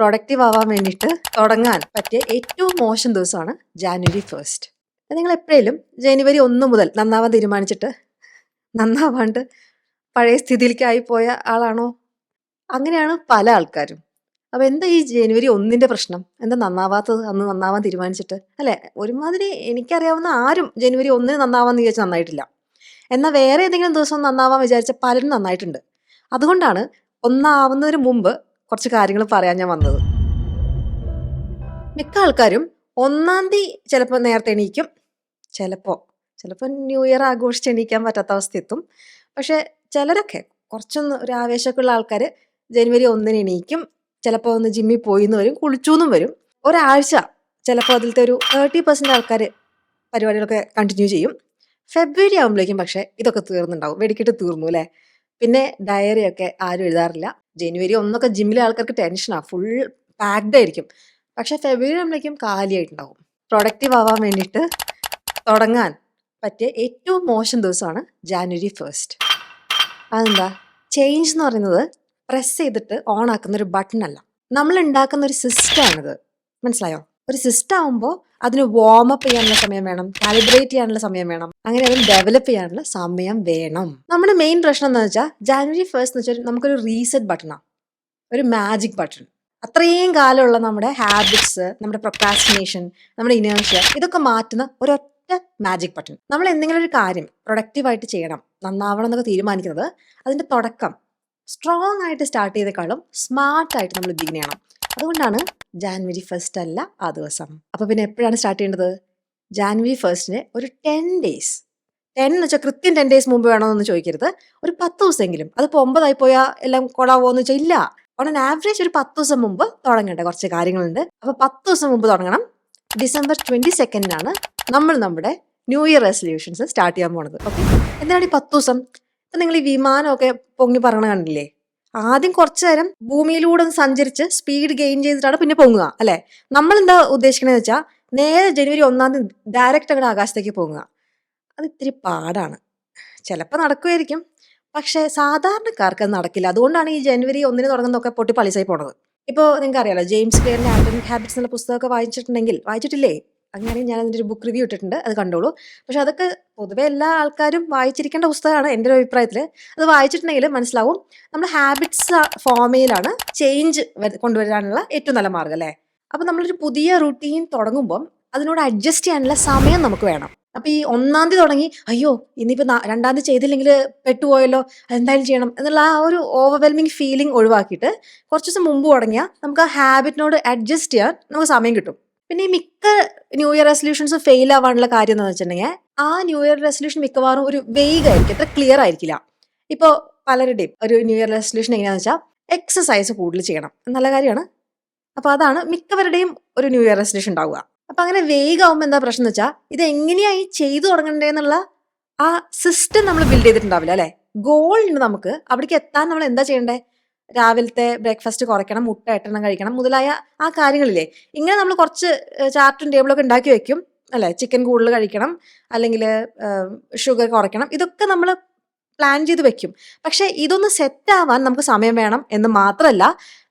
Productive ആവാൻ വേണ്ടിയിട്ട് തുടങ്ങാൻ പറ്റിയ ഏറ്റവും മോശം ദിവസമാണ് ജാനുവരി ഫസ്റ്റ് നിങ്ങൾ എപ്പോഴേലും ജനുവരി ഒന്ന് മുതൽ നന്നാവാൻ തീരുമാനിച്ചിട്ട് നന്നാവാണ്ട് പഴയ സ്ഥിതിയിലേക്കായി പോയ ആളാണോ? അങ്ങനെയാണ് പല ആൾക്കാരും. അപ്പോൾ എന്താ ഈ ജനുവരി ഒന്നിന്റെ പ്രശ്നം? എന്താ നന്നാവാത്തത്? അന്ന് നന്നാവാൻ തീരുമാനിച്ചിട്ട് അല്ലേ? ഒരുമാതിരി എനിക്കറിയാവുന്ന ആരും ജനുവരി ഒന്നിന് നന്നാവാന്ന് വിചാരിച്ച് നന്നായിട്ടില്ല. എന്നാൽ വേറെ ഏതെങ്കിലും ദിവസം നന്നാവാൻ വിചാരിച്ച പലരും നന്നായിട്ടുണ്ട്. അതുകൊണ്ടാണ് ഒന്നാവുന്നതിന് മുമ്പ് കുറച്ച് കാര്യങ്ങൾ പറയാൻ ഞാൻ വന്നത്. മിക്ക ആൾക്കാരും ഒന്നാം തീയതി ചിലപ്പോൾ നേരത്തെ എണീക്കും. ചിലപ്പോൾ ചിലപ്പോൾ ന്യൂ ഇയർ ആഘോഷിച്ച് എണീക്കാൻ പറ്റാത്ത അവസ്ഥ എത്തും. പക്ഷേ ചിലരൊക്കെ കുറച്ചൊന്ന് ഒരു ആവേശമൊക്കെ ഉള്ള ആൾക്കാർ ജനുവരി ഒന്നിന് എണീക്കും. ചിലപ്പോൾ ഒന്ന് ജിമ്മിൽ പോയി എന്ന് വരും കുളിച്ചു എന്നും വരും. ഒരാഴ്ച ചിലപ്പോൾ അതിലത്തെ ഒരു തേർട്ടി പെർസെന്റ് ആൾക്കാർ പരിപാടികളൊക്കെ കണ്ടിന്യൂ ചെയ്യും. ഫെബ്രുവരി ആകുമ്പോഴേക്കും പക്ഷേ ഇതൊക്കെ തീർന്നുണ്ടാവും. വെടിക്കെട്ട് തീർന്നു അല്ലേ? പിന്നെ ഡയറിയൊക്കെ ആരും എഴുതാറില്ല. ജനുവരി ഒന്നൊക്കെ ജിമ്മിലെ ആൾക്കാർക്ക് ടെൻഷനാണ് ഫുൾ പാക്ഡ് ആയിരിക്കും. പക്ഷെ ഫെബ്രുവരി ആകുമ്പോഴേക്കും കാലിയായിട്ടുണ്ടാവും. പ്രൊഡക്റ്റീവ് ആവാൻ വേണ്ടിയിട്ട് തുടങ്ങാൻ പറ്റിയ ഏറ്റവും മോശം ദിവസമാണ് ജാനുവരി ഫസ്റ്റ് അതെന്താ? ചേഞ്ച് എന്ന് പറയുന്നത് പ്രസ് ചെയ്തിട്ട് ഓൺ ആക്കുന്ന ഒരു ബട്ടൺ അല്ല. നമ്മൾ ഉണ്ടാക്കുന്ന ഒരു സിസ്റ്റമാണിത് മനസ്സിലായോ? ഒരു സിസ്റ്റം ആകുമ്പോൾ അതിന് വാം അപ്പ് ചെയ്യാനുള്ള സമയം വേണം കാലിബ്രേറ്റ് ചെയ്യാനുള്ള സമയം വേണം. അങ്ങനെ അതിന് ഡെവലപ്പ് ചെയ്യാനുള്ള സമയം വേണം. നമ്മുടെ മെയിൻ പ്രശ്നം എന്ന് വെച്ചാൽ ജാനുവരി ഫസ്റ്റ് എന്ന് വെച്ചാൽ നമുക്കൊരു റീസെറ്റ് ബട്ടണാണ് ഒരു മാജിക് ബട്ടൺ അത്രയും കാലമുള്ള നമ്മുടെ ഹാബിറ്റ്സ് നമ്മുടെ പ്രൊക്രാസ്റ്റിനേഷൻ നമ്മുടെ ഇനേഴ്ഷ്യ ഇതൊക്കെ മാറ്റുന്ന ഒരൊറ്റ മാജിക് ബട്ടൺ നമ്മൾ എന്തെങ്കിലും ഒരു കാര്യം പ്രൊഡക്റ്റീവായിട്ട് ചെയ്യണം നന്നാവണം എന്നൊക്കെ തീരുമാനിക്കുന്നത് അതിന്റെ തുടക്കം. സ്ട്രോങ് ആയിട്ട് സ്റ്റാർട്ട് ചെയ്തേക്കാളും സ്മാർട്ടായിട്ട് നമ്മൾ ബിഗിൻ അതുകൊണ്ടാണ് ജാനുവരി ഫസ്റ്റ് അല്ല ആ ദിവസം. അപ്പോൾ പിന്നെ എപ്പോഴാണ് സ്റ്റാർട്ട് ചെയ്യേണ്ടത്? ജാനുവരി ഫസ്റ്റിന് ഒരു ടെൻ ഡേയ്സ് ടെൻ എന്ന് വെച്ചാൽ കൃത്യം ടെൻ ഡേയ്സ് മുമ്പ് വേണമെന്ന് ചോദിക്കരുത്. ഒരു പത്ത് ദിവസമെങ്കിലും. അതിപ്പോൾ ഒമ്പതായി പോയാൽ എല്ലാം കൊളാവോ എന്ന് വെച്ചാൽ ഇല്ല. ഓൺ ആൻ ആവറേജ് ഒരു പത്ത് ദിവസം മുമ്പ് തുടങ്ങേണ്ട കുറച്ച് കാര്യങ്ങളുണ്ട്. അപ്പോൾ പത്ത് ദിവസം മുമ്പ് തുടങ്ങണം. ഡിസംബർ ട്വന്റി സെക്കൻഡിനാണ് നമ്മൾ നമ്മുടെ ന്യൂ ഇയർ റെസൊല്യൂഷൻസ് സ്റ്റാർട്ട് ചെയ്യാൻ പോണത്. ഓക്കെ എന്താണ് ഈ പത്ത് ദിവസം? ഇപ്പം നിങ്ങൾ ഈ വിമാനമൊക്കെ പൊങ്ങി പറയണ കണ്ടില്ലേ? ആദ്യം കുറച്ചു നേരം ഭൂമിയിലൂടെ ഒന്ന് സഞ്ചരിച്ച് സ്പീഡ് ഗെയിൻ ചെയ്തിട്ടാണ് പിന്നെ പൊങ്ങുക അല്ലെ? നമ്മൾ എന്താ ഉദ്ദേശിക്കണമെന്ന് വെച്ചാൽ നേരെ ജനുവരി ഒന്നാം തീയതി ഡയറക്റ്റ് അങ്ങോട്ട് ആകാശത്തേക്ക് പൊങ്ങുക. അത് ഇത്തിരി പാടാണ്. ചിലപ്പോൾ നടക്കുമായിരിക്കും പക്ഷേ സാധാരണക്കാർക്ക് അത് നടക്കില്ല. അതുകൊണ്ടാണ് ഈ ജനുവരി ഒന്നിന് തുടങ്ങുന്നതൊക്കെ പൊട്ടി പളിസായി പോണത്. ഇപ്പോൾ നിങ്ങൾക്ക് അറിയാലോ ജെയിംസ് ക്ലിയറിന്റെ ആറ്റമിക് ഹാബിറ്റ്സ് എന്നുള്ള പുസ്തകമൊക്കെ വായിച്ചിട്ടുണ്ടെങ്കിൽ വായിച്ചിട്ടില്ലേ? അങ്ങനെയാണെങ്കിൽ ഞാൻ അതിന്റെ ഒരു ബുക്ക് റിവ്യൂ ഇട്ടിട്ടുണ്ട്. അത് കണ്ടോളൂ. പക്ഷെ അതൊക്കെ പൊതുവെ എല്ലാ ആൾക്കാരും വായിച്ചിരിക്കേണ്ട പുസ്തകമാണ് എന്റെ ഒരു അഭിപ്രായത്തിൽ. അത് വായിച്ചിട്ടുണ്ടെങ്കിൽ മനസ്സിലാവും നമ്മൾ ഹാബിറ്റ്സ് ഫോമിലാണ് ചേഞ്ച് കൊണ്ടുവരാനുള്ള ഏറ്റവും നല്ല മാർഗം അല്ലേ? അപ്പോൾ നമ്മളൊരു പുതിയ റുട്ടീൻ തുടങ്ങുമ്പം അതിനോട് അഡ്ജസ്റ്റ് ചെയ്യാനുള്ള സമയം നമുക്ക് വേണം. അപ്പോൾ ഈ ഒന്നാം തീയതി തുടങ്ങി അയ്യോ ഇനിയിപ്പോൾ രണ്ടാം തീയതി ചെയ്തില്ലെങ്കിൽ പെട്ടുപോയല്ലോ എന്തായാലും ചെയ്യണം എന്നുള്ള ആ ഒരു ഓവർവെൽമിങ് ഫീലിംഗ് ഒഴിവാക്കിയിട്ട് കുറച്ച് ദിവസം മുമ്പ് തുടങ്ങിയാൽ നമുക്ക് ആ ഹാബിറ്റിനോട് അഡ്ജസ്റ്റ് ചെയ്യാൻ നമുക്ക് സമയം കിട്ടും. പിന്നെ ഈ മിക്ക ന്യൂ ഇയർ റെസൊല്യൂഷൻസ് ഫെയിൽ ആവാനുള്ള കാര്യം എന്ന് വെച്ചിട്ടുണ്ടെങ്കിൽ ആ ന്യൂ ഇയർ റെസൊല്യൂഷൻ മിക്കവാറും ഒരു വെയ്ഗ് ആയിരിക്കും അത്ര ക്ലിയർ ആയിരിക്കില്ല. ഇപ്പോൾ പലരുടെയും ഒരു ന്യൂ ഇയർ റെസൊല്യൂഷൻ എങ്ങനെയാണെന്ന് വെച്ചാൽ എക്സസൈസ് കൂടുതൽ ചെയ്യണം. നല്ല കാര്യമാണ്. അപ്പോൾ അതാണ് മിക്കവരുടെയും ഒരു ന്യൂ ഇയർ റെസൊല്യൂഷൻ ഉണ്ടാവുക. അപ്പം അങ്ങനെ വേഗം ആവുമ്പോൾ എന്താ പ്രശ്നം എന്ന് വെച്ചാൽ ഇത് എങ്ങനെയായി ചെയ്തു തുടങ്ങണ്ടേന്നുള്ള ആ സിസ്റ്റം നമ്മൾ ബിൽഡ് ചെയ്തിട്ടുണ്ടാവില്ല അല്ലേ? ഗോൾ ഗോളിന് നമുക്ക് അവിടേക്ക് എത്താൻ നമ്മൾ എന്താ ചെയ്യേണ്ടത് രാവിലത്തെ ബ്രേക്ക്ഫാസ്റ്റ് കുറയ്ക്കണം മുട്ട എട്ടെണ്ണം കഴിക്കണം മുതലായ ആ കാര്യങ്ങളില്ലേ. ഇങ്ങനെ നമ്മൾ കുറച്ച് ചാർട്ടും ടേബിളൊക്കെ ഉണ്ടാക്കി വെക്കും അല്ലേ? ചിക്കൻ കൂടുതൽ കഴിക്കണം അല്ലെങ്കിൽ ഷുഗർ കുറയ്ക്കണം ഇതൊക്കെ നമ്മൾ പ്ലാൻ ചെയ്ത് വെക്കും. പക്ഷേ ഇതൊന്ന് സെറ്റ് ആവാൻ നമുക്ക് സമയം വേണം എന്ന് മാത്രമല്ല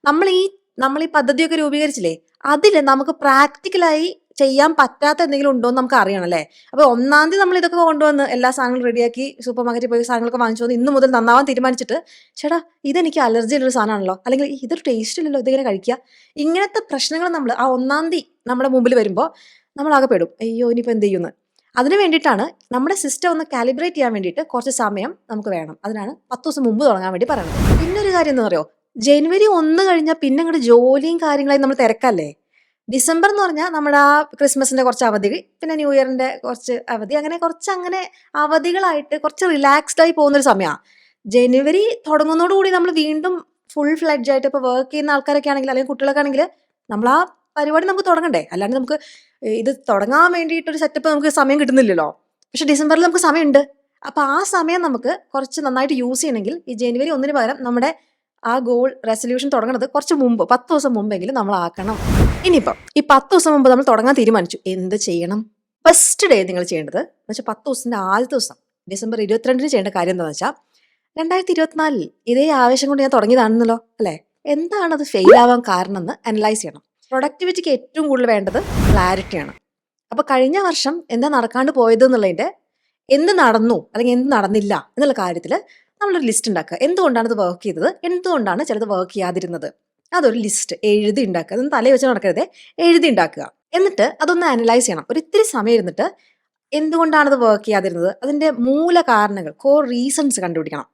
നമ്മൾ ഈ നമ്മൾ ഈ പദ്ധതിയൊക്കെ രൂപീകരിച്ചില്ലേ? അതിൽ നമുക്ക് പ്രാക്ടിക്കലായി ചെയ്യാൻ പറ്റാത്ത എന്തെങ്കിലും ഉണ്ടോ എന്ന് നമുക്ക് അറിയണം അല്ലേ? അപ്പോൾ ഒന്നാം തീയതി നമ്മൾ ഇതൊക്കെ കൊണ്ടുവന്ന് എല്ലാ സാധനങ്ങളും റെഡിയാക്കി സൂപ്പർ മാർക്കറ്റിൽ പോയി സാധനങ്ങളൊക്കെ വാങ്ങിച്ചു വന്ന് ഇന്ന് മുതൽ നന്നാവാൻ തീരുമാനിച്ചിട്ട് ചേട്ടാ ഇതെനിക്ക് അലർജി ഉള്ളൊരു സാധനമാണല്ലോ? അല്ലെങ്കിൽ ഇതൊരു ടേസ്റ്റ് ഇല്ലല്ലോ ഇതിങ്ങനെ കഴിക്കുക. ഇങ്ങനത്തെ പ്രശ്നങ്ങൾ നമ്മൾ ആ ഒന്നാം തീയതി നമ്മുടെ മുമ്പിൽ വരുമ്പോൾ നമ്മളാകെ പെടും. അയ്യോ ഇനിയിപ്പോൾ എന്ത് ചെയ്യുന്നത് അതിന് വേണ്ടിയിട്ടാണ് നമ്മുടെ സിസ്റ്റം ഒന്ന് കാലിബ്രേറ്റ് ചെയ്യാൻ വേണ്ടിയിട്ട് കുറച്ച് സമയം നമുക്ക് വേണം. അതിനാണ് പത്ത് ദിവസം മുമ്പ് തുടങ്ങാൻ വേണ്ടി പറയുന്നത്. പിന്നെ ഒരു കാര്യം എന്ന് പറയുമോ ജനുവരി ഒന്ന് കഴിഞ്ഞാൽ പിന്നെ അങ്ങോട്ട് ജോലിയും കാര്യങ്ങളായി നമ്മൾ തിരക്കല്ലേ? ഡിസംബർ എന്ന് പറഞ്ഞാൽ നമ്മുടെ ആ ക്രിസ്മസിന്റെ കുറച്ച് അവധി പിന്നെ ന്യൂ ഇയറിന്റെ കുറച്ച് അവധി അങ്ങനെ കുറച്ച് അങ്ങനെ അവധികളായിട്ട് കുറച്ച് റിലാക്സ്ഡ് ആയി പോകുന്ന ഒരു സമയമാണ് ജനുവരി തുടങ്ങുന്നതോടുകൂടി നമ്മൾ വീണ്ടും ഫുൾ ഫ്ലഡ്ജ് ആയിട്ട് ഇപ്പോൾ വർക്ക് ചെയ്യുന്ന ആൾക്കാരൊക്കെ ആണെങ്കിൽ അല്ലെങ്കിൽ കുട്ടികളൊക്കെ ആണെങ്കിൽ നമ്മൾ ആ പരിപാടി നമുക്ക് തുടങ്ങണ്ടേ. അല്ലാണ്ട് നമുക്ക് ഇത് തുടങ്ങാൻ വേണ്ടിയിട്ടൊരു സെറ്റപ്പ് നമുക്ക് സമയം കിട്ടുന്നില്ലല്ലോ. പക്ഷെ ഡിസംബറിൽ നമുക്ക് സമയമുണ്ട്. അപ്പോൾ ആ സമയം നമുക്ക് കുറച്ച് നന്നായിട്ട് യൂസ് ചെയ്യണമെങ്കിൽ ഈ ജനുവരി ഒന്നിന് പകരം നമ്മുടെ ആ ഗോൾ റെസൊല്യൂഷൻ തുടങ്ങുന്നത് കുറച്ച് മുമ്പ് പത്ത് ദിവസം മുമ്പെങ്കിലും നമ്മൾ ആക്കണം. ഇനിയിപ്പം ഈ പത്ത് ദിവസം മുമ്പ് നമ്മൾ തുടങ്ങാൻ തീരുമാനിച്ചു. എന്ത് ചെയ്യണം? ഫസ്റ്റ് ഡേ നിങ്ങൾ ചെയ്യേണ്ടത് എന്ന് വെച്ചാൽ പത്ത് ദിവസത്തിന്റെ ആദ്യ ദിവസം ഡിസംബർ ഇരുപത്തിരണ്ടിന് ചെയ്യേണ്ട കാര്യം എന്താണെന്ന് വെച്ചാൽ രണ്ടായിരത്തി ഇരുപത്തിനാലിൽ ഇതേ ആവേശം കൊണ്ട് ഞാൻ തുടങ്ങിയതാണെന്നല്ലോ അല്ലേ? എന്താണ് അത് ഫെയിൽ ആവാൻ കാരണം എന്ന് അനലൈസ് ചെയ്യണം പ്രൊഡക്ടിവിറ്റിക്ക് ഏറ്റവും കൂടുതൽ വേണ്ടത് ക്ലാരിറ്റിയാണ് അപ്പോൾ കഴിഞ്ഞ വർഷം എന്താ നടക്കാണ്ട് പോയത് എന്നുള്ളതിന്റെ എന്ത് നടന്നു അല്ലെങ്കിൽ എന്ത് നടന്നില്ല എന്നുള്ള കാര്യത്തിൽ നമ്മളൊരു ലിസ്റ്റ് ഉണ്ടാക്കുക. എന്തുകൊണ്ടാണ് ഇത് വർക്ക് ചെയ്തത്? എന്തുകൊണ്ടാണ് ചിലത് വർക്ക് ചെയ്യാതിരുന്നത്? അതൊരു ലിസ്റ്റ് എഴുതി ഉണ്ടാക്കുക അതൊന്നും തലയിൽ വെച്ച് നടക്കരുത്. എഴുതി ഉണ്ടാക്കുക എന്നിട്ട് അതൊന്ന് അനലൈസ് ചെയ്യണം. ഒരു ഇത്തിരി സമയം ഇരുന്നിട്ട് എന്തുകൊണ്ടാണ് അത് വർക്ക് ചെയ്യാതിരുന്നത്? അതിന്റെ മൂല കാരണങ്ങൾ കോർ റീസൺസ് കണ്ടുപിടിക്കണം.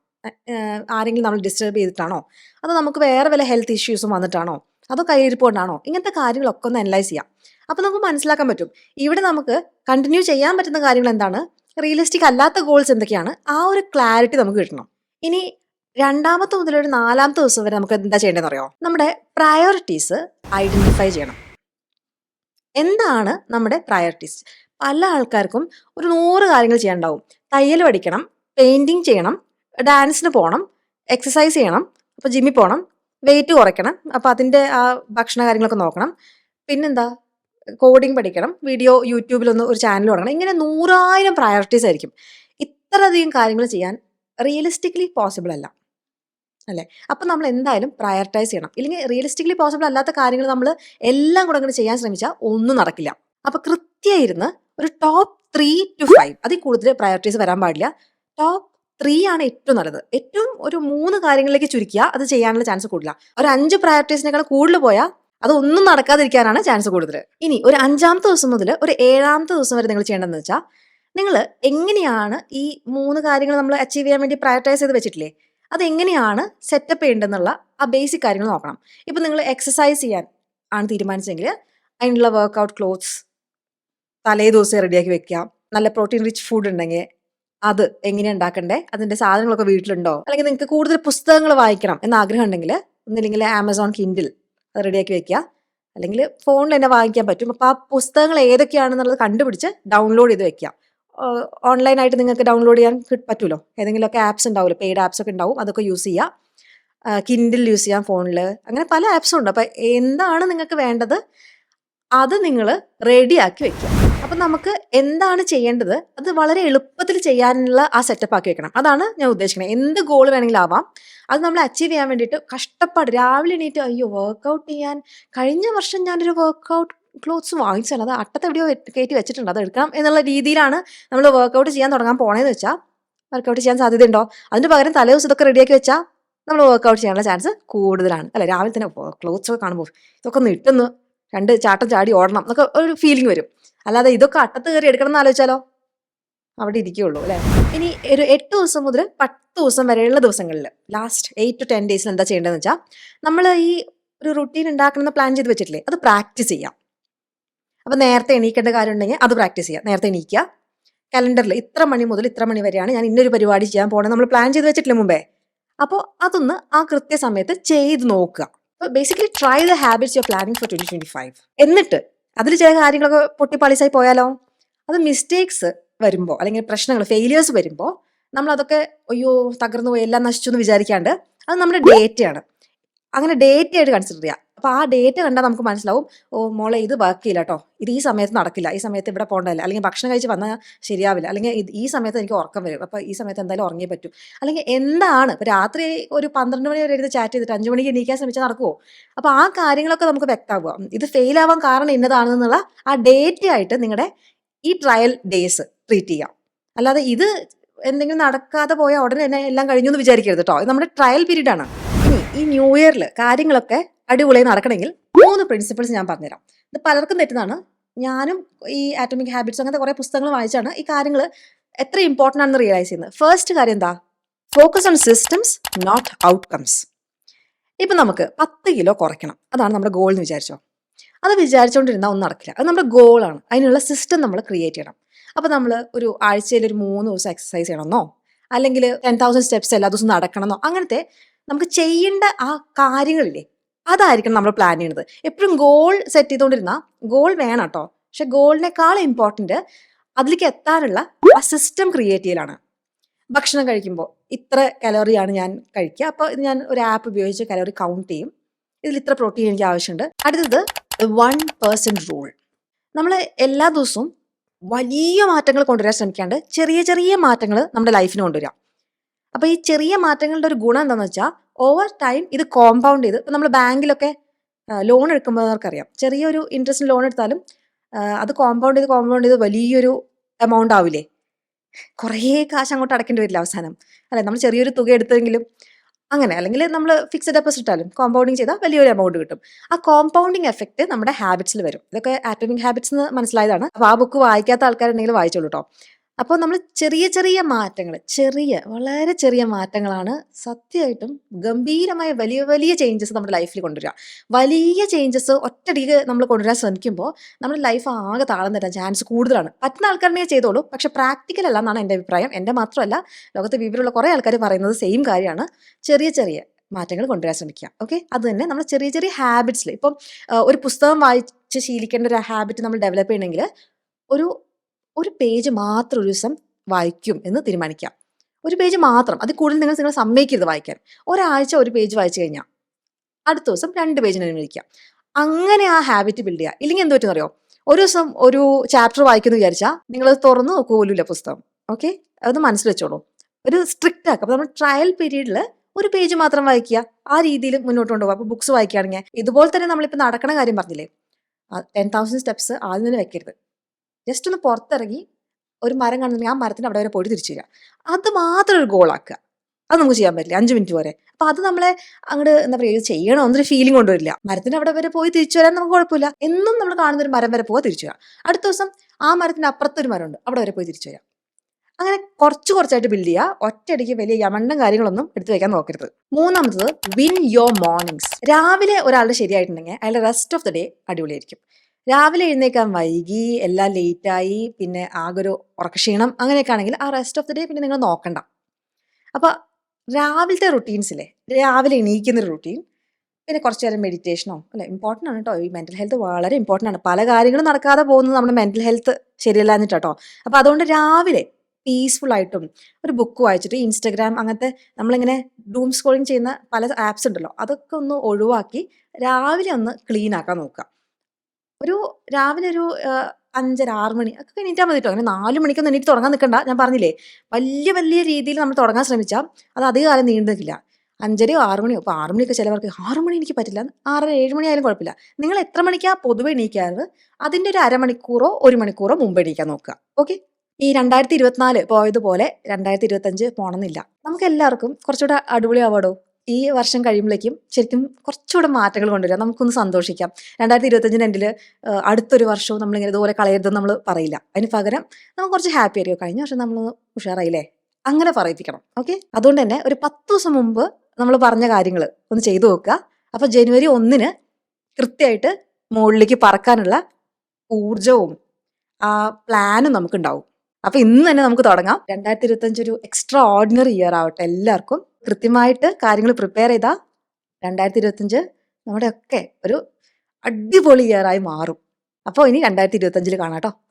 ആരെങ്കിലും നമ്മൾ ഡിസ്റ്റർബ് ചെയ്തിട്ടാണോ? അതോ നമുക്ക് വേറെ വല്ല ഹെൽത്ത് ഇഷ്യൂസും വന്നിട്ടാണോ? അതോ കയ്യിരിപ്പ് കൊണ്ടാണോ? ഇങ്ങനത്തെ കാര്യങ്ങളൊക്കെ ഒന്ന് അനലൈസ് ചെയ്യാം. അപ്പോൾ നമുക്ക് മനസ്സിലാക്കാൻ പറ്റും. ഇവിടെ നമുക്ക് കണ്ടിന്യൂ ചെയ്യാൻ പറ്റുന്ന കാര്യങ്ങൾ എന്താണ്? റിയലിസ്റ്റിക് അല്ലാത്ത ഗോൾസ് എന്തൊക്കെയാണ്? ആ ഒരു ക്ലാരിറ്റി നമുക്ക് കിട്ടണം. ഇനി രണ്ടാമത്തെ മുതൽ ഒരു നാലാമത്തെ ദിവസം വരെ നമുക്ക് എന്താ ചെയ്യേണ്ടതെന്ന് അറിയോ? നമ്മുടെ പ്രയോറിറ്റീസ് ഐഡന്റിഫൈ ചെയ്യണം. എന്താണ് നമ്മുടെ പ്രയോറിറ്റീസ് പല ആൾക്കാർക്കും ഒരു നൂറ് കാര്യങ്ങൾ ചെയ്യാനുണ്ടാവും. തയ്യൽ പഠിക്കണം പെയിന്റിങ് ചെയ്യണം ഡാൻസിന് പോകണം എക്സസൈസ് ചെയ്യണം അപ്പോൾ ജിമ്മിൽ പോകണം വെയിറ്റ് കുറയ്ക്കണം അപ്പോൾ അതിന്റെ ആ ഭക്ഷണ കാര്യങ്ങളൊക്കെ നോക്കണം. പിന്നെന്താ? കോഡിങ് പഠിക്കണം വീഡിയോ യൂട്യൂബിലൊന്ന് ഒരു ചാനൽ തുടങ്ങണം. ഇങ്ങനെ നൂറായിരം പ്രയോറിറ്റീസ് ആയിരിക്കും. ഇത്രയധികം കാര്യങ്ങൾ ചെയ്യാൻ റിയലിസ്റ്റിക്കലി പോസിബിൾ അല്ല. അല്ലേ? അപ്പം നമ്മൾ എന്തായാലും പ്രയോറിറ്റൈസ് ചെയ്യണം. ഇല്ലെങ്കിൽ റിയലിസ്റ്റിക്കലി പോസിബിൾ അല്ലാത്ത കാര്യങ്ങൾ നമ്മൾ എല്ലാം കൂടെ അങ്ങോട്ട് ചെയ്യാൻ ശ്രമിച്ചാൽ ഒന്നും നടക്കില്ല. അപ്പോൾ കൃത്യമായിരുന്ന് ഒരു ടോപ്പ് ത്രീ ടു ഫൈവ് അതിൽ കൂടുതൽ പ്രയോറിറ്റീസ് വരാൻ പാടില്ല. ടോപ്പ് ത്രീ ആണ് ഏറ്റവും നല്ലത്. ഏറ്റവും ഒരു മൂന്ന് കാര്യങ്ങളിലേക്ക് ചുരുക്കുക അത് ചെയ്യാനുള്ള ചാൻസ് കൂടില്ല ഒരു അഞ്ച് പ്രയോറിറ്റീസിനേക്കാൾ കൂടുതൽ പോയാൽ അതൊന്നും നടക്കാതിരിക്കാനാണ് ചാൻസ് കൂടുതൽ. ഇനി ഒരു അഞ്ചാമത്തെ ദിവസം മുതൽ ഒരു ഏഴാമത്തെ ദിവസം വരെ നിങ്ങൾ ചെയ്യേണ്ടതെന്ന് വെച്ചാൽ നിങ്ങൾ എങ്ങനെയാണ് ഈ മൂന്ന് കാര്യങ്ങൾ നമ്മൾ അച്ചീവ് ചെയ്യാൻ വേണ്ടി പ്രയോറിറ്റൈസ് ചെയ്ത് വെച്ചിട്ടില്ലേ? അത് എങ്ങനെയാണ് സെറ്റപ്പ് ചെയ്യേണ്ടതെന്നുള്ള ആ ബേസിക് കാര്യങ്ങൾ നോക്കണം. ഇപ്പം നിങ്ങൾ എക്സസൈസ് ചെയ്യാൻ ആണ് തീരുമാനിച്ചെങ്കിൽ അതിനുള്ള വർക്കൗട്ട് ക്ലോത്ത്സ് തലേ ദിവസം റെഡിയാക്കി വെക്കാം നല്ല പ്രോട്ടീൻ റിച്ച് ഫുഡ് ഉണ്ടെങ്കിൽ അത് എങ്ങനെ ഉണ്ടാക്കണ്ടേ? അതിന്റെ സാധനങ്ങളൊക്കെ വീട്ടിലുണ്ടോ? അല്ലെങ്കിൽ നിങ്ങൾക്ക് കൂടുതൽ പുസ്തകങ്ങൾ വായിക്കണം എന്ന ആഗ്രഹം ഉണ്ടെങ്കിൽ ഒന്നില്ലെങ്കിൽ ആമസോൺ കിൻഡിൽ അത് റെഡിയാക്കി വെക്കുക. അല്ലെങ്കിൽ ഫോണിൽ തന്നെ വാങ്ങിക്കാൻ പറ്റും. അപ്പോൾ ആ പുസ്തകങ്ങൾ ഏതൊക്കെയാണെന്നുള്ളത് കണ്ടുപിടിച്ച് ഡൗൺലോഡ് ചെയ്ത് വെക്കുക. ഓൺലൈനായിട്ട് നിങ്ങൾക്ക് ഡൗൺലോഡ് ചെയ്യാൻ പറ്റുമല്ലോ ഏതെങ്കിലുമൊക്കെ ആപ്സ് ഉണ്ടാവുമല്ലോ പെയ്ഡ് ആപ്സ് ഒക്കെ ഉണ്ടാവും. അതൊക്കെ യൂസ് ചെയ്യുക കിൻഡിൽ യൂസ് ചെയ്യാം ഫോണിൽ അങ്ങനെ പല ആപ്സും ഉണ്ട്. അപ്പം എന്താണ് നിങ്ങൾക്ക് വേണ്ടത്? അത് നിങ്ങൾ റെഡിയാക്കി വെക്കുക. അപ്പം നമുക്ക് എന്താണ് ചെയ്യേണ്ടത്? അത് വളരെ എളുപ്പത്തിൽ ചെയ്യാനുള്ള ആ സെറ്റപ്പ് ആക്കി വെക്കണം. അതാണ് ഞാൻ ഉദ്ദേശിക്കുന്നത് എന്ത് ഗോൾ വേണമെങ്കിലും ആവാം. അത് നമ്മൾ അച്ചീവ് ചെയ്യാൻ വേണ്ടിയിട്ട് കഷ്ടപ്പാട്. രാവിലെ എണീറ്റ് അയ്യോ വർക്കൗട്ട് ചെയ്യാൻ കഴിഞ്ഞ വർഷം ഞാനൊരു വർക്കൗട്ട് ക്ലോത്ത്സ് വാങ്ങിച്ചാൽ അത് അട്ടത്ത് എവിടെയോ കയറ്റി വെച്ചിട്ടുണ്ട്. അത് എടുക്കണം എന്നുള്ള രീതിയിലാണ് നമ്മൾ വർക്കൗട്ട് ചെയ്യാൻ തുടങ്ങാൻ പോണേന്ന് വെച്ചാൽ വർക്കൗട്ട് ചെയ്യാൻ സാധ്യതയുണ്ടോ? അതിന് പകരം തലേ ദിവസം ഇതൊക്കെ റെഡിയാക്കി വെച്ചാൽ നമ്മൾ വർക്കൗട്ട് ചെയ്യാനുള്ള ചാൻസ് കൂടുതലാണ്. അല്ല? രാവിലെ തന്നെ ക്ലോത്ത്സ് ഒക്കെ കാണുമ്പോൾ ഇതൊക്കെ ഒന്ന് ഇട്ടെന്ന് രണ്ട് ചാട്ടം ചാടി ഓടണം എന്നൊക്കെ ഒരു ഫീലിംഗ് വരും. അല്ലാതെ ഇതൊക്കെ അട്ടത്ത് കയറി എടുക്കണം എന്ന് ആലോചിച്ചാലോ? അവിടെ ഇരിക്കുകയുള്ളൂ അല്ലേ? ഇനി ഒരു എട്ട് ദിവസം മുതൽ പത്ത് ദിവസം വരെയുള്ള ദിവസങ്ങളിൽ ലാസ്റ്റ് എയ്റ്റ് ടു ടെൻ ഡേയ്സിൽ എന്താ ചെയ്യേണ്ടതെന്ന് വെച്ചാൽ നമ്മൾ ഈ ഒരു റുട്ടീൻ ഉണ്ടാക്കണമെന്ന് പ്ലാൻ ചെയ്ത് വെച്ചിട്ടില്ലേ? അത് പ്രാക്ടീസ് ചെയ്യാം. അപ്പോൾ നേരത്തെ എണീക്കേണ്ട കാര്യം ഉണ്ടെങ്കിൽ അത് പ്രാക്ടീസ് ചെയ്യുക. നേരത്തെ എണീക്കുക. കലണ്ടറിൽ ഇത്ര മണി മുതൽ ഇത്ര മണി വരെയാണ് ഞാൻ ഇന്നൊരു പരിപാടി ചെയ്യാൻ പോകണം നമ്മൾ പ്ലാൻ ചെയ്ത് വെച്ചിട്ടില്ല മുമ്പേ? അപ്പോൾ അതൊന്ന് ആ കൃത്യസമയത്ത് ചെയ്ത് നോക്കുക. അപ്പോൾ basically try the habits your planning for twenty twenty five എന്നിട്ട് അതിൽ ചില കാര്യങ്ങളൊക്കെ പൊട്ടിപ്പാളിസായി പോയാലോ? അത് മിസ്റ്റേക്സ് വരുമ്പോൾ അല്ലെങ്കിൽ പ്രശ്നങ്ങൾ ഫെയിലിയേഴ്സ് വരുമ്പോൾ നമ്മൾ അതൊക്കെ അയ്യോ തകർന്നു പോയി എല്ലാം നശിച്ചു എന്ന് വിചാരിക്കാണ്ട് അത് നമ്മുടെ ഡേറ്റയാണ് അങ്ങനെ ഡേറ്റയായിട്ട് കൺസിഡർ ചെയ്യുക. അപ്പോൾ ആ ഡേറ്റ് കണ്ടാൽ നമുക്ക് മനസ്സിലാവും ഓ മോളെ ഇത് വർക്ക് ചെയ്യില്ല കേട്ടോ ഇത് ഈ സമയത്ത് നടക്കില്ല ഈ സമയത്ത് ഇവിടെ പോകണ്ടല്ല അല്ലെങ്കിൽ ഭക്ഷണം കഴിച്ച് വന്നാൽ ശരിയാവില്ല. അല്ലെങ്കിൽ ഈ സമയത്ത് എനിക്ക് ഉറക്കം വരും. അപ്പോൾ ഈ സമയത്ത് എന്തായാലും ഉറങ്ങിയേ പറ്റൂ. അല്ലെങ്കിൽ എന്താണ്? ഇപ്പോൾ രാത്രി ഒരു പന്ത്രണ്ട് മണി വരെ ഇരുന്ന് ചാറ്റ് ചെയ്തിട്ട് അഞ്ച് മണിക്ക് എണീക്കാൻ ശ്രമിച്ചാൽ നടക്കുമോ അപ്പോൾ ആ കാര്യങ്ങളൊക്കെ നമുക്ക് വ്യക്തമാകുക ഇത് ഫെയിലാവാൻ കാരണം ഇന്നതാണെന്നുള്ള ആ ഡേറ്റ് ആയിട്ട് നിങ്ങളുടെ ഈ ട്രയൽ ഡേയ്സ് ട്രീറ്റ് ചെയ്യാം. അല്ലാതെ ഇത് എന്തെങ്കിലും നടക്കാതെ പോയാൽ ഉടനെ തന്നെ എല്ലാം കഴിഞ്ഞു എന്ന് വിചാരിക്കരുത് കേട്ടോ നമ്മുടെ ട്രയൽ പീരീഡ് ആണ്. ഈ ന്യൂ ഇയറിൽ കാര്യങ്ങളൊക്കെ അടിപൊളിയായി നടക്കണമെങ്കിൽ മൂന്ന് പ്രിൻസിപ്പിൾസ് ഞാൻ പറഞ്ഞുതരാം. ഇത് പലർക്കും തെറ്റുന്നതാണ്. ഞാനും ഈ ആറ്റോമിക് ഹാബിറ്റ്സ് അങ്ങനത്തെ കുറേ പുസ്തകങ്ങൾ വായിച്ചാണ് ഈ കാര്യങ്ങൾ എത്ര ഇമ്പോർട്ടന്റ് ആണെന്ന് റിയലൈസ് ചെയ്യുന്നത്. ഫസ്റ്റ് കാര്യം എന്താ? Focus on systems not outcomes ഇപ്പം നമുക്ക് പത്ത് കിലോ കുറയ്ക്കണം. അതാണ് നമ്മുടെ ഗോൾ എന്ന് വിചാരിച്ചോ? അത് വിചാരിച്ചുകൊണ്ടിരുന്നാൽ ഒന്നും നടക്കില്ല. അത് നമ്മുടെ ഗോളാണ് അതിനുള്ള സിസ്റ്റം നമ്മൾ ക്രിയേറ്റ് ചെയ്യണം. അപ്പോൾ നമ്മൾ ഒരു ആഴ്ചയിൽ ഒരു മൂന്ന് ദിവസം എക്സസൈസ് ചെയ്യണമെന്നോ? അല്ലെങ്കിൽ ടെൻ തൗസൻഡ് സ്റ്റെപ്സ് എല്ലാ ദിവസവും നടക്കണമെന്നോ? അങ്ങനത്തെ നമുക്ക് ചെയ്യേണ്ട ആ കാര്യങ്ങളില്ലേ അതായിരിക്കണം നമ്മൾ പ്ലാൻ ചെയ്യുന്നത് എപ്പോഴും ഗോൾ സെറ്റ് ചെയ്തുകൊണ്ടിരുന്ന ഗോൾ വേണം കേട്ടോ പക്ഷെ ഗോളിനേക്കാൾ ഇമ്പോർട്ടന്റ് അതിലേക്ക് എത്താനുള്ള ആ സിസ്റ്റം ക്രിയേറ്റ് ചെയ്യലാണ്. ഭക്ഷണം കഴിക്കുമ്പോൾ ഇത്ര കലോറിയാണ് ഞാൻ കഴിക്കുക. അപ്പോൾ ഇത് ഞാൻ ഒരു ആപ്പ് ഉപയോഗിച്ച് കലോറി കൗണ്ട് ചെയ്യും. ഇതിൽ ഇത്ര പ്രോട്ടീൻ എനിക്ക് ആവശ്യമുണ്ട്. അടുത്തത് വൺ പേഴ്സന്റ് റൂൾ നമ്മൾ എല്ലാ ദിവസവും വലിയ മാറ്റങ്ങൾ കൊണ്ടുവരാൻ ശ്രമിക്കാണ്ട് ചെറിയ ചെറിയ മാറ്റങ്ങൾ നമ്മുടെ ലൈഫിന് കൊണ്ടുവരാം. അപ്പോൾ ഈ ചെറിയ മാറ്റങ്ങളുടെ ഒരു ഗുണം എന്താണെന്ന് വെച്ചാൽ ഓവർ ടൈം ഇത് കോമ്പൗണ്ട് ചെയ്ത് നമ്മൾ ബാങ്കിലൊക്കെ ലോൺ എടുക്കുമ്പോൾ അവർക്കറിയാം ചെറിയൊരു ഇൻട്രസ്റ്റ് ലോൺ എടുത്താലും അത് കോമ്പൗണ്ട് ചെയ്ത് കോമ്പൗണ്ട് ചെയ്ത് വലിയൊരു എമൗണ്ട് ആവില്ലേ? കുറേ കാശ് അങ്ങോട്ട് അടയ്ക്കേണ്ടി വരില്ല അവസാനം. അല്ലെ? നമ്മൾ ചെറിയൊരു തുക എടുത്തെങ്കിലും അങ്ങനെ അല്ലെങ്കിൽ നമ്മൾ ഫിക്സഡ് ഡെപ്പോസിറ്റ് ഇട്ടാലും കോമ്പൗണ്ടിങ് ചെയ്താൽ വലിയൊരു എമൗണ്ട് കിട്ടും. ആ കോമ്പൗണ്ടിങ് എഫക്റ്റ് നമ്മുടെ ഹാബിറ്റ്സിൽ വരും. ഇതൊക്കെ ആറ്റോമിക് ഹാബിറ്റ്സ് എന്ന് മനസ്സിലായതാണ്. അപ്പോൾ ആ ബുക്ക് വായിക്കാത്ത ആൾക്കാരുണ്ടെങ്കിൽ വായിച്ചോളൂ കേട്ടോ അപ്പോൾ നമ്മൾ ചെറിയ ചെറിയ മാറ്റങ്ങൾ ചെറിയ വളരെ ചെറിയ മാറ്റങ്ങളാണ് സത്യമായിട്ടും ഗംഭീരമായ വലിയ വലിയ ചേഞ്ചസ് നമ്മുടെ ലൈഫിൽ കൊണ്ടുവരിക. വലിയ ചേഞ്ചസ് ഒറ്റടിക്ക് നമ്മൾ കൊണ്ടുവരാൻ ശ്രമിക്കുമ്പോൾ നമ്മുടെ ലൈഫ് ആകെ താളം തരാൻ ചാൻസ് കൂടുതലാണ്. പറ്റുന്ന ആൾക്കാരനെ ചെയ്തോളൂ പക്ഷെ പ്രാക്ടിക്കൽ അല്ല എന്നാണ് എന്റെ അഭിപ്രായം. എന്റെ മാത്രമല്ല ലോകത്ത് വിവരമുള്ള കുറേ ആൾക്കാർ പറയുന്നത് സെയിം കാര്യമാണ്. ചെറിയ ചെറിയ മാറ്റങ്ങൾ കൊണ്ടുവരാൻ ശ്രമിക്കുക. ഓക്കെ അത് തന്നെ നമ്മൾ ചെറിയ ചെറിയ ഹാബിറ്റ്സിൽ ഇപ്പം ഒരു പുസ്തകം വായിച്ച് ശീലിക്കേണ്ട ഒരു ഹാബിറ്റ് നമ്മൾ ഡെവലപ്പ് ചെയ്യണമെങ്കിൽ ഒരു ഒരു പേജ് മാത്രം ഒരു ദിവസം വായിക്കും എന്ന് തീരുമാനിക്കാം. ഒരു പേജ് മാത്രം. അത് കൂടുതൽ നിങ്ങൾ നിങ്ങൾ സമ്മതിക്കരുത് വായിക്കാൻ. ഒരാഴ്ച ഒരു പേജ് വായിച്ചു കഴിഞ്ഞാൽ അടുത്ത ദിവസം രണ്ട് പേജിന് അനുവദിക്കാം അങ്ങനെ ആ ഹാബിറ്റ് ബിൽഡ് ചെയ്യുക ഇല്ലെങ്കിൽ എന്ത് പറ്റുമെന്നറിയോ? ഒരു ദിവസം ഒരു ചാപ്റ്റർ വായിക്കുന്നു വിചാരിച്ചാൽ നിങ്ങൾ തുറന്ന് നോക്കുക പോലുമില്ല പുസ്തകം. ഓക്കെ അത് മനസ്സിൽ വെച്ചോളൂ. ഒരു സ്ട്രിക്റ്റ് ആക്കുക അപ്പോൾ നമ്മൾ ട്രയൽ പീരീഡിൽ ഒരു പേജ് മാത്രം വായിക്കുക. ആ രീതിയിൽ മുന്നോട്ട് കൊണ്ടുപോകുക അപ്പോൾ ബുക്സ് വായിക്കുകയാണെങ്കിൽ ഇതുപോലെ തന്നെ നമ്മളിപ്പോൾ നടക്കണ കാര്യം പറഞ്ഞില്ലേ? ടെൻ തൗസൻഡ് സ്റ്റെപ്സ് ആദ്യം തന്നെ വെക്കരുത്. ജസ്റ്റ് ഒന്ന് പുറത്തിറങ്ങി ഒരു മരം കാണുന്നുണ്ടെങ്കിൽ ആ മരത്തിന് അവിടെ വരെ പോയിട്ട് തിരിച്ചു വരിക. അത് മാത്രം ഒരു ഗോളാക്കുക അത് നമുക്ക് ചെയ്യാൻ പറ്റില്ല. അഞ്ച് മിനിറ്റ് വരെ അപ്പൊ അത് നമ്മളെ അങ്ങോട്ട് എന്താ പറയുക ചെയ്യണോ എന്നൊരു ഫീലിംഗ് കൊണ്ടുവരില്ല. മരത്തിന് അവിടെ വരെ പോയി തിരിച്ചു വരാൻ നമുക്ക് കുഴപ്പമില്ല. എന്നും നമ്മൾ കാണുന്ന ഒരു മരം വരെ പോകാൻ തിരിച്ചു വരാം അടുത്ത ദിവസം ആ മരത്തിന് അപ്പുറത്തൊരു മരമുണ്ട്. അവിടെ വരെ പോയി തിരിച്ചു വരാം അങ്ങനെ കുറച്ച് കുറച്ചായിട്ട് ബിൽഡ് ചെയ്യുക. ഒറ്റയടിക്ക് വലിയ യമണ്ടം കാര്യങ്ങളൊന്നും എടുത്തു വെക്കാൻ നോക്കരുത്. മൂന്നാമത്തത് വിൻ യോർ മോർണിംഗ്സ് രാവിലെ ഒരാളുടെ ശരിയായിട്ടുണ്ടെങ്കിൽ അയാളുടെ റെസ്റ്റ് ഓഫ് ദ ഡേ അടിപൊളിയായിരിക്കും. രാവിലെ എഴുന്നേക്കാൻ വൈകി എല്ലാം ലേറ്റായി പിന്നെ ആകെ ഒരു ഉറക്കക്ഷീണം അങ്ങനെയൊക്കെ ആണെങ്കിൽ ആ റെസ്റ്റ് ഓഫ് ദി ഡേ പിന്നെ നിങ്ങൾ നോക്കണ്ട. അപ്പോൾ രാവിലത്തെ റുട്ടീൻസിലെ രാവിലെ എണീക്കുന്ന റുട്ടീൻ പിന്നെ കുറച്ച് നേരം മെഡിറ്റേഷനോ അല്ലെ? ഇമ്പോർട്ടന്റ് ആണ് കേട്ടോ ഈ മെന്റൽ ഹെൽത്ത് വളരെ ഇമ്പോർട്ടന്റ് ആണ്. പല കാര്യങ്ങളും നടക്കാതെ പോകുന്നത് നമ്മുടെ മെന്റൽ ഹെൽത്ത് ശരിയല്ല കേട്ടോ അപ്പോൾ അതുകൊണ്ട് രാവിലെ പീസ്ഫുൾ ആയിട്ടും ഒരു ബുക്ക് വായിച്ചിട്ട് ഇൻസ്റ്റഗ്രാം അങ്ങനത്തെ നമ്മളിങ്ങനെ ഡൂം സ്ക്രോളിങ് ചെയ്യുന്ന പല ആപ്സ് ഉണ്ടല്ലോ അതൊക്കെ ഒന്ന് ഒഴിവാക്കി രാവിലെ ഒന്ന് ക്ലീൻ ആക്കാൻ നോക്കുക ഒരു രാവിലെ ഒരു അഞ്ചര ആറ് മണി ഒക്കെ എണീറ്റാൽ മതി കേട്ടോ അങ്ങനെ നാല് മണിക്കൊന്നും എണീറ്റ് തുടങ്ങാൻ നിൽക്കണ്ട ഞാൻ പറഞ്ഞില്ലേ വലിയ വലിയ രീതിയിൽ നമ്മൾ തുടങ്ങാൻ ശ്രമിച്ചാൽ അത് അധിക കാലം നീണ്ടു നിൽക്കില്ല അഞ്ചരയോ ആറ് മണിയോ ഇപ്പോൾ ആറ് മണിയൊക്കെ ചിലവർക്ക് ആറ് മണി എനിക്ക് പറ്റില്ല. ആറര ഏഴ് മണി ആയാലും കുഴപ്പമില്ല. നിങ്ങൾ എത്ര മണിക്കാ പൊതുവെ എണീക്കാറ്? അതിന്റെ ഒരു അരമണിക്കൂറോ ഒരു മണിക്കൂറോ മുമ്പ് എണീക്കാൻ നോക്കുക. ഓക്കെ? ഈ രണ്ടായിരത്തി ഇരുപത്തിനാല് പോയതുപോലെ രണ്ടായിരത്തി ഇരുപത്തഞ്ച് പോകണമെന്നില്ല നമുക്ക് എല്ലാവർക്കും കുറച്ചുകൂടെ അടിപൊളിയാവാടോ ഈ വർഷം കഴിയുമ്പോഴേക്കും ശരിക്കും കുറച്ചുകൂടെ മാറ്റങ്ങൾ കൊണ്ടുവരാം. നമുക്കൊന്ന് സന്തോഷിക്കാം. രണ്ടായിരത്തി ഇരുപത്തഞ്ചിന് എൻഡിൽ അടുത്തൊരു വർഷവും നമ്മളിങ്ങനെ ഇതുപോലെ കളയരുതെന്ന് നമ്മൾ പറയില്ല. അതിന് പകരം നമുക്ക് കുറച്ച് ഹാപ്പി ആയിരിക്കും. കഴിഞ്ഞ വർഷം നമ്മൾ ഉഷാറായില്ലേ? അങ്ങനെ പറയിപ്പിക്കണം. ഓക്കെ? അതുകൊണ്ട് തന്നെ ഒരു പത്ത് ദിവസം മുമ്പ് നമ്മൾ പറഞ്ഞ കാര്യങ്ങൾ ഒന്ന് ചെയ്തു നോക്കുക. അപ്പോൾ ജനുവരി ഒന്നിന് കൃത്യമായിട്ട് മുകളിലേക്ക് പറക്കാനുള്ള ഊർജവും ആ പ്ലാനും നമുക്കുണ്ടാവും. അപ്പൊ ഇന്ന് തന്നെ നമുക്ക് തുടങ്ങാം. രണ്ടായിരത്തി ഇരുപത്തഞ്ച് ഒരു എക്സ്ട്രാ ഓർഡിനറി ഇയർ ആവട്ടെ എല്ലാവർക്കും. കൃത്യമായിട്ട് കാര്യങ്ങൾ പ്രിപ്പയർ ചെയ്താൽ രണ്ടായിരത്തി ഇരുപത്തഞ്ച് നമ്മുടെ ഒക്കെ ഒരു അടിപൊളി ഇയറായി മാറും. അപ്പോൾ ഇനി രണ്ടായിരത്തി ഇരുപത്തഞ്ചിൽ കാണാം കേട്ടോ